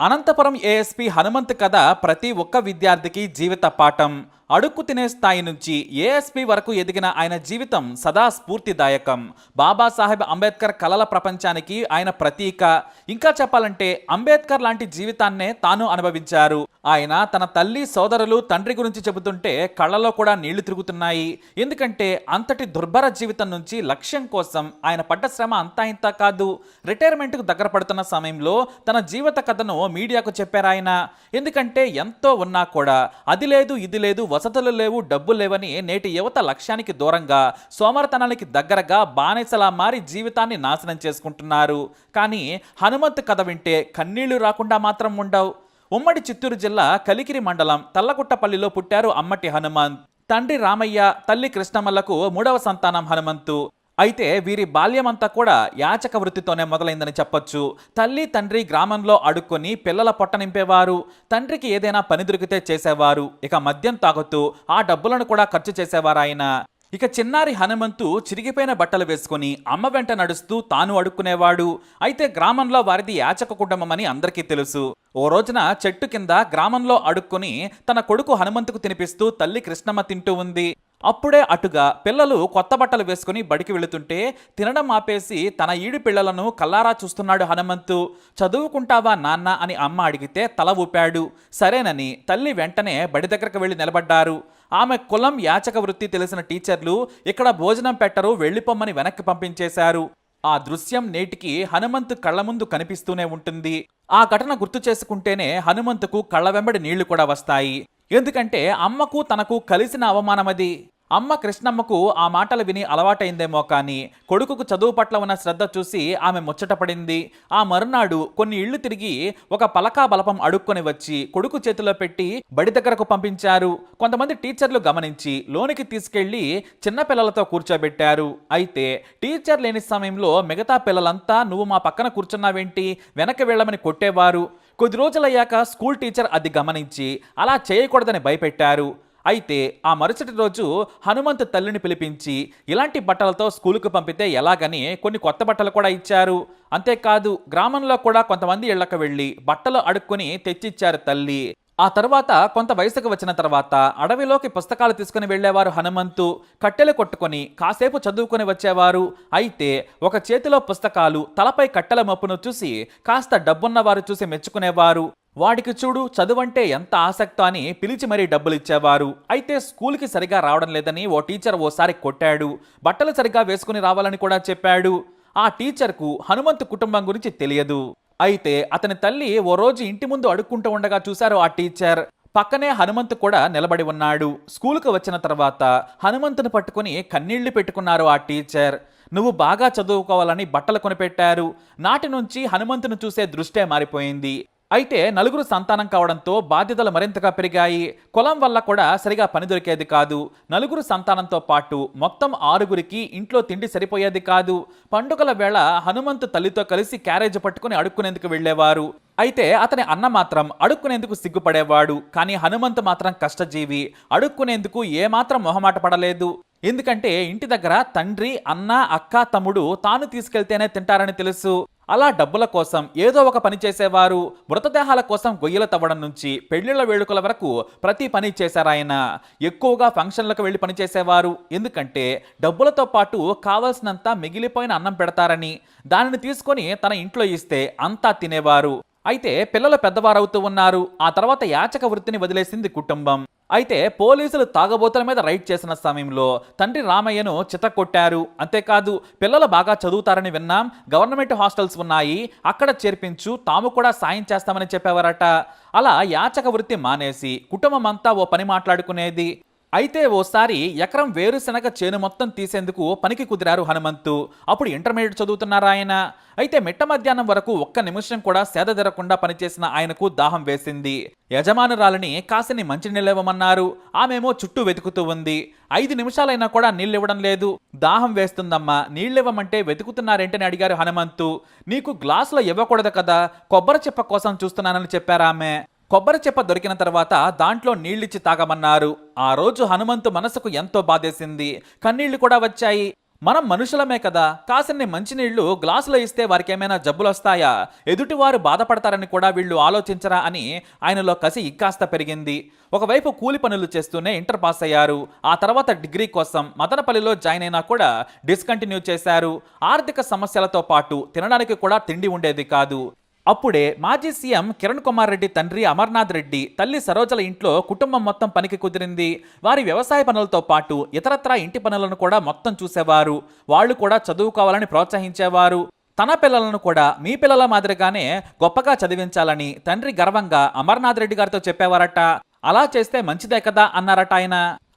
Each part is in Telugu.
అనంతపురం ఏఎస్పీ హనుమంత్ కథ ప్రతి ఒక్క విద్యార్థికి జీవిత పాఠం. అడుక్కు తినే స్థాయి నుంచి ఏఎస్పీ వరకు ఎదిగిన ఆయన జీవితం సదా స్ఫూర్తిదాయకం. బాబాసాహెబ్ అంబేద్కర్ కలల ప్రపంచానికి ఆయన ప్రతీక. ఇంకా చెప్పాలంటే అంబేద్కర్ లాంటి జీవితాన్నే తాను అనుభవించారు. ఆయన తన తల్లి సోదరులు తండ్రి గురించి చెబుతుంటే కళ్ళలో కూడా నీళ్ళు తిరుగుతున్నాయి. ఎందుకంటే అంతటి దుర్భర జీవితం నుంచి లక్ష్యం కోసం ఆయన పడ్డ శ్రమ అంతా ఇంత కాదు. రిటైర్మెంట్కు దగ్గర పడుతున్న సమయంలో తన జీవిత కథను మీడియాకు చెప్పారు ఆయన ఎందుకంటే ఎంతో ఉన్నా కూడా అది లేదు ఇది లేదు వసతులు లేవు డబ్బు లేవని నేటి యువత లక్ష్యానికి దూరంగా సోమరతనానికి దగ్గరగా బానిసలా మారి జీవితాన్ని నాశనం చేసుకుంటున్నారు. కానీ హనుమంత్ కథ వింటే కన్నీళ్ళు రాకుండా మాత్రం ఉండవు. ఉమ్మడి చిత్తూరు జిల్లా కలికిరి మండలం తల్లగుట్టపల్లిలో పుట్టారు అమ్మటి హనుమంత్. తండ్రి రామయ్య తల్లి కృష్ణమ్మలకు మూడవ సంతానం హనుమంతు. అయితే వీరి బాల్యమంతా కూడా యాచక వృత్తితోనే మొదలైందని చెప్పొచ్చు. తల్లి తండ్రి గ్రామంలో అడుక్కొని పిల్లల పొట్ట నింపేవారు. తండ్రికి ఏదైనా పని దొరికితే చేసేవారు. ఇక మద్యం తాగుతూ ఆ డబ్బులను కూడా ఖర్చు చేసేవారు ఆయన. ఇక చిన్నారి హనుమంతు చిరిగిపోయిన బట్టలు వేసుకుని అమ్మ వెంట నడుస్తూ తాను అడుక్కునేవాడు. అయితే గ్రామంలో వారిది యాచక కుటుంబమని అందరికీ తెలుసు. ఓ రోజున చెట్టు కింద గ్రామంలో అడుక్కుని తన కొడుకు హనుమంతుకు తినిపిస్తూ తల్లి కృష్ణమ్మ తింటూ ఉంది. అప్పుడే అటుగా పిల్లలు కొత్త బట్టలు వేసుకుని బడికి వెళుతుంటే తినడం ఆపేసి తన ఈడు పిల్లలను కల్లారా చూస్తున్నాడు హనుమంతు. చదువుకుంటావా నాన్న? అని అమ్మ అడిగితే తల ఊపాడు. సరేనని. తల్లి వెంటనే బడి దగ్గరకు వెళ్ళి నిలబడ్డారు. ఆమె కులం యాచక వృత్తి తెలిసిన టీచర్లు ఇక్కడ భోజనం పెట్టరు వెళ్ళిపోమ్మని వెనక్కి పంపించేశారు. ఆ దృశ్యం నేటికి హనుమంతు కళ్ళ ముందు కనిపిస్తూనే ఉంటుంది. ఆ ఘటన గుర్తు చేసుకుంటేనే హనుమంతుకు కళ్ళ వెంబడి నీళ్ళు కూడా వస్తాయి. ఎందుకంటే అమ్మకు తనకు కలిసిన అవమానమది. అమ్మ కృష్ణమ్మకు ఆ మాటలు విని అలవాటైందేమో కానీ కొడుకుకు చదువు పట్ల ఉన్న శ్రద్ధ చూసి ఆమె ముచ్చటపడింది. ఆ మరునాడు కొన్ని ఇళ్ళు తిరిగి ఒక పలకా బలపం అడుక్కొని వచ్చి కొడుకు చేతిలో పెట్టి బడి దగ్గరకు పంపించారు. కొంతమంది టీచర్లు గమనించి లోనికి తీసుకెళ్ళి చిన్న పిల్లలతో కూర్చోబెట్టారు. అయితే టీచర్ లేని సమయంలో మిగతా పిల్లలంతా నువ్వు మా పక్కన కూర్చున్నావేంటి? వెనక్కి వెళ్ళమని కొట్టేవారు. కొద్ది రోజులయ్యాక స్కూల్ టీచర్ అది గమనించి అలా చేయకూడదని భయపెట్టారు. అయితే ఆ మరుసటి రోజు హనుమంత్ తల్లిని పిలిపించి ఇలాంటి బట్టలతో స్కూలుకు పంపితే ఎలాగని కొన్ని కొత్త బట్టలు కూడా ఇచ్చారు. అంతేకాదు గ్రామంలో కూడా కొంతమంది ఇళ్ళకు వెళ్ళి బట్టలు అడుక్కుని తెచ్చిచ్చారు తల్లి. ఆ తర్వాత కొంత వయసుకు వచ్చిన తర్వాత అడవిలోకి పుస్తకాలు తీసుకుని వెళ్ళేవారు హనుమంతు కట్టెలు కొట్టుకొని కాసేపు చదువుకొని వచ్చేవారు. అయితే ఒక చేతిలో పుస్తకాలు తలపై కట్టెల మప్పును చూసి కాస్త డబ్బున్నవారు చూసి మెచ్చుకునేవారు. వాడికి చూడు చదువంటే ఎంత ఆసక్తి అని పిలిచి మరీ డబ్బులు ఇచ్చేవారు అయితే స్కూల్కి సరిగా రావడం లేదని ఓ టీచర్ ఓసారి కొట్టాడు. బట్టలు సరిగా వేసుకుని రావాలని కూడా చెప్పాడు. ఆ టీచర్కు హనుమంతు కుటుంబం గురించి తెలియదు. అయితే అతని తల్లి ఓ రోజు ఇంటి ముందు అడుక్కుంటూ ఉండగా చూశారు ఆ టీచర్. పక్కనే హనుమంతు కూడా నిలబడి ఉన్నాడు. స్కూలుకు వచ్చిన తర్వాత హనుమంతుని పట్టుకుని కన్నీళ్ళు పెట్టుకున్నారు ఆ టీచర్. నువ్వు బాగా చదువుకోవాలని బట్టలు కొనిపెట్టారు. నాటి నుంచి హనుమంతును చూసే దృష్టే మారిపోయింది. అయితే నలుగురు సంతానం కావడంతో బాధ్యతలు మరింతగా పెరిగాయి. కులం వల్ల కూడా సరిగా పని దొరికేది కాదు. నలుగురు సంతానంతో పాటు మొత్తం ఆరుగురికి ఇంట్లో తిండి సరిపోయేది కాదు. పండుగల వేళ హనుమంతు తల్లితో కలిసి క్యారేజ్ పట్టుకుని అడుక్కునేందుకు వెళ్ళేవారు. అయితే అతని అన్న మాత్రం అడుక్కునేందుకు సిగ్గుపడేవాడు. కానీ హనుమంతు మాత్రం కష్టజీవి. అడుక్కునేందుకు ఏమాత్రం మొహమాట పడలేదు. ఎందుకంటే ఇంటి దగ్గర తండ్రి అన్న అక్క తమ్ముడు తాను తీసుకెళ్తేనే తింటారని తెలుసు. అలా డబ్బుల కోసం ఏదో ఒక పని చేసేవారు మృతదేహాల కోసం గొయ్యలు తవ్వడం నుంచి పెళ్ళిళ్ళ వేడుకల వరకు ప్రతి పని చేశారాయన ఎక్కువగా ఫంక్షన్లకు వెళ్ళి పనిచేసేవారు ఎందుకంటే డబ్బులతో పాటు కావలసినంత మిగిలిపోయిన అన్నం పెడతారని దానిని తీసుకొని తన ఇంట్లో ఇస్తే అంతా తినేవారు. అయితే పిల్లలు పెద్దవారవుతూ ఉన్నారు. ఆ తర్వాత యాచక వృత్తిని వదిలేసింది కుటుంబం. అయితే పోలీసులు తాగబోతుల మీద రైడ్ చేసిన సమయంలో తండ్రి రామయ్యను చితకొట్టారు అంతేకాదు పిల్లలు బాగా చదువుతారని విన్నాం. గవర్నమెంట్ హాస్టల్స్ ఉన్నాయి. అక్కడ చేర్పించు. తాము కూడా సాయం చేస్తామని చెప్పేవారట. అలా యాచక వృత్తి మానేసి కుటుంబం అంతా ఓ పని మాట్లాడుకునేది. అయితే ఓసారి ఎకరం వేరుశనగ చేను మొత్తం తీసేందుకు పనికి కుదిరారు హనుమంతు. అప్పుడు ఇంటర్మీడియట్ చదువుతున్నారు ఆయన? అయితే మిట్ట మధ్యాహ్నం వరకు ఒక్క నిమిషం కూడా సేద తెరకుండా పనిచేసిన ఆయనకు దాహం వేసింది. యజమానురాలిని కాసిని మంచినీళ్ళివ్వమన్నారు ఆమెమో చుట్టూ వెతుకుతూ ఉంది. ఐదు నిమిషాలైనా కూడా నీళ్ళివ్వడం లేదు. దాహం వేస్తుందమ్మా నీళ్ళివ్వమంటే వెతుకుతున్నారేంటని అడిగారు హనుమంతు. నీకు గ్లాసులో ఇవ్వకూడదు కదా కొబ్బరి చెప్ప కోసం చూస్తున్నానని చెప్పారామె. కొబ్బరి చెప్ప దొరికిన తర్వాత దాంట్లో నీళ్ళిచ్చి తాగమన్నారు. ఆ రోజు హనుమంతు మనసుకు ఎంతో బాధేసింది. కన్నీళ్ళు కూడా వచ్చాయి. మనం మనుషులమే కదా. కాసిన్ని మంచినీళ్ళు గ్లాసులో ఇస్తే వారికి ఏమైనా ఎదుటివారు బాధపడతారని కూడా వీళ్ళు ఆలోచించరా అని ఆయనలో కసి ఇక్కాస్త పెరిగింది. ఒకవైపు కూలి పనులు చేస్తూనే ఇంటర్ పాస్ అయ్యారు. ఆ తర్వాత డిగ్రీ కోసం మదనపల్లిలో జాయిన్ అయినా కూడా డిస్కంటిన్యూ చేశారు. ఆర్థిక సమస్యలతో పాటు తినడానికి కూడా తిండి ఉండేది కాదు. అప్పుడే మాజీ సీఎం కిరణ్ కుమార్ రెడ్డి తండ్రి అమర్నాథ్ రెడ్డి తల్లి సరోజల ఇంట్లో కుటుంబం మొత్తం పనికి కుదిరింది. వారి వ్యవసాయ పనులతో పాటు ఇతరత్రా ఇంటి పనులను కూడా మొత్తం చూసేవారు. వాళ్ళు కూడా చదువుకోవాలని ప్రోత్సహించేవారు. తన పిల్లలను కూడా మీ పిల్లల మాదిరిగానే గొప్పగా చదివించాలని తండ్రి గర్వంగా అమర్నాథ్ రెడ్డి గారితో చెప్పేవారట. అలా చేస్తే మంచిదే కదా అన్నారట ఆయన.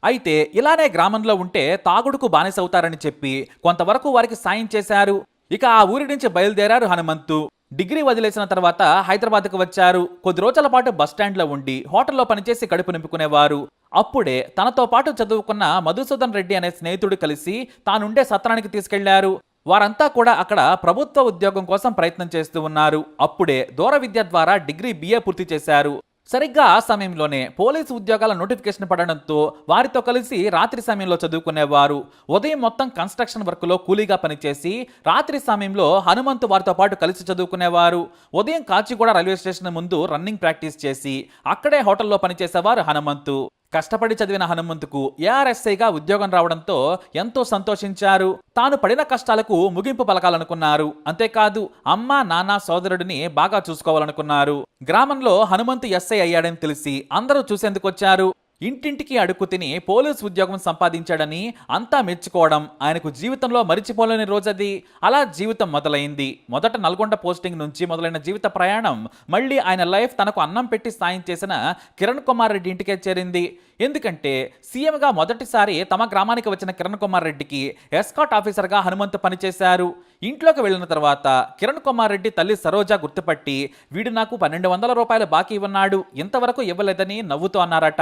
అయితే ఇలానే గ్రామంలో ఉంటే తాగుడుకు బానిసవుతారని చెప్పి కొంతవరకు వారికి సాయం చేశారు. ఇక ఆ ఊరి నుంచి బయలుదేరారు హనుమంతు. డిగ్రీ వదిలేసిన తర్వాత హైదరాబాద్కు వచ్చారు. కొద్ది రోజుల పాటు బస్టాండ్లో ఉండి హోటల్లో పనిచేసి కడుపు నింపుకునేవారు. అప్పుడే తనతో పాటు చదువుకున్న మధుసూదన్ రెడ్డి అనే స్నేహితుడు కలిసి తానుండే సత్రానికి తీసుకెళ్ళారు. వారంతా కూడా అక్కడ ప్రభుత్వ ఉద్యోగం కోసం ప్రయత్నం చేస్తూ ఉన్నారు. అప్పుడే దూర విద్య ద్వారా డిగ్రీ బిఏ పూర్తి చేశారు. సరిగ్గా ఆ సమయంలోనే పోలీసు ఉద్యోగాల నోటిఫికేషన్ పడడంతో వారితో కలిసి రాత్రి సమయంలో చదువుకునేవారు. ఉదయం మొత్తం కన్స్ట్రక్షన్ వర్క్లో కూలీగా పనిచేసి రాత్రి సమయంలో హనుమంతు వారితో పాటు కలిసి చదువుకునేవారు. ఉదయం కాచిగూడ రైల్వే స్టేషన్ ముందు రన్నింగ్ ప్రాక్టీస్ చేసి అక్కడే హోటల్లో పనిచేసేవారు హనుమంతు. కష్టపడి చదివిన హనుమంతుకు ఏఆర్ఎస్ఐగా ఉద్యోగం రావడంతో ఎంతో సంతోషించారు. తాను పడిన కష్టాలకు ముగింపు పలకాలనుకున్నారు. అంతేకాదు అమ్మ నాన్న సోదరుడిని బాగా చూసుకోవాలనుకున్నారు. గ్రామంలో హనుమంతు ఎస్ఐ అయ్యాడని తెలిసి అందరూ చూసేందుకు వచ్చారు. ఇంటింటికి అడుక్కు తిని పోలీస్ ఉద్యోగం సంపాదించాడని అంతా మెచ్చుకోవడం ఆయనకు జీవితంలో మరిచిపోలేని రోజది. అలా జీవితం మొదలైంది. మొదట నల్గొండ పోస్టింగ్ నుంచి మొదలైన జీవిత ప్రయాణం మళ్ళీ ఆయన లైఫ్ తనకు అన్నం పెట్టి సాయం చేసిన కిరణ్ కుమార్ రెడ్డి ఇంటికే చేరింది. ఎందుకంటే సీఎంగా మొదటిసారి తమ గ్రామానికి వచ్చిన కిరణ్ కుమార్ రెడ్డికి ఎస్కాట్ ఆఫీసర్గా హనుమంతు పనిచేశారు. ఇంట్లోకి వెళ్ళిన తర్వాత కిరణ్ కుమార్ రెడ్డి తల్లి సరోజ గుర్తుపట్టి వీడు నాకు పన్నెండు వందల రూపాయలు బాకీ ఉన్నాడు ఇంతవరకు ఇవ్వలేదని నవ్వుతూ అన్నారట.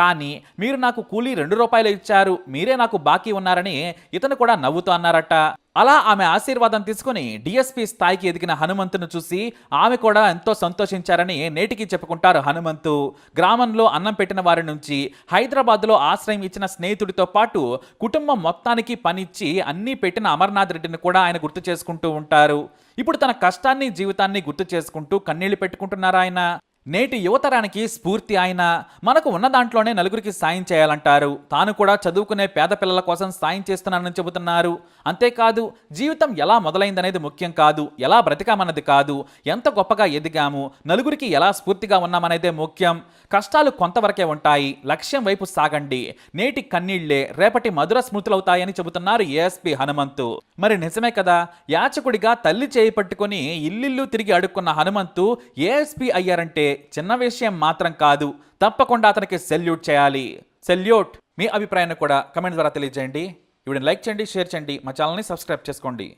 కానీ మీరు నాకు కూలీ రెండు రూపాయలు ఇచ్చారు మీరే నాకు బాకీ ఉన్నారని ఇతను కూడా నవ్వుతూ అన్నారట. అలా ఆమె ఆశీర్వాదం తీసుకుని డిఎస్పీ స్థాయికి ఎదిగిన హనుమంతును చూసి ఆమె కూడా ఎంతో సంతోషించారని నేటికి చెప్పుకుంటారు హనుమంతు. గ్రామంలో అన్నం పెట్టిన వారి నుంచి హైదరాబాద్లో ఆశ్రయం ఇచ్చిన స్నేహితుడితో పాటు కుటుంబం మొత్తానికి పనిచ్చి అన్నీ పెట్టిన అమర్నాథ్ రెడ్డిని కూడా ఆయన గుర్తు చేసుకుంటూ ఉంటారు. ఇప్పుడు తన కష్టాన్ని జీవితాన్ని గుర్తు చేసుకుంటూ కన్నీళ్ళు పెట్టుకుంటున్నారు ఆయన? నేటి యువతరానికి స్ఫూర్తి ఆయన మనకు ఉన్న దాంట్లోనే నలుగురికి సాయం చేయాలంటారు. తాను కూడా చదువుకునే పేద పిల్లల కోసం సాయం చేస్తున్నానని చెబుతున్నారు. అంతేకాదు జీవితం ఎలా మొదలైందనేది ముఖ్యం కాదు. ఎలా బ్రతికామన్నది కాదు. ఎంత గొప్పగా ఎదిగాము. నలుగురికి ఎలా స్ఫూర్తిగా ఉన్నామనేదే ముఖ్యం. కష్టాలు కొంతవరకే ఉంటాయి. లక్ష్యం వైపు సాగండి. నేటి కన్నీళ్ళే రేపటి మధుర స్మృతులవుతాయని చెబుతున్నారు ఏఎస్పి హనుమంతు. మరి నిజమే కదా. యాచకుడిగా తల్లి చేయి పట్టుకొని ఇల్లిల్లు తిరిగి అడుక్కున్న హనుమంతు ఏఎస్పి అయ్యారంటే చిన్న విషయం మాత్రం కాదు తప్పకుండా అతనికి సెల్యూట్ చేయాలి. సెల్యూట్! మీ అభిప్రాయాన్ని కూడా కమెంట్ ద్వారా తెలియజేయండి. వీడిని లైక్ చేయండి షేర్ చేయండి. మా ఛానల్ని సబ్స్క్రైబ్ చేసుకోండి.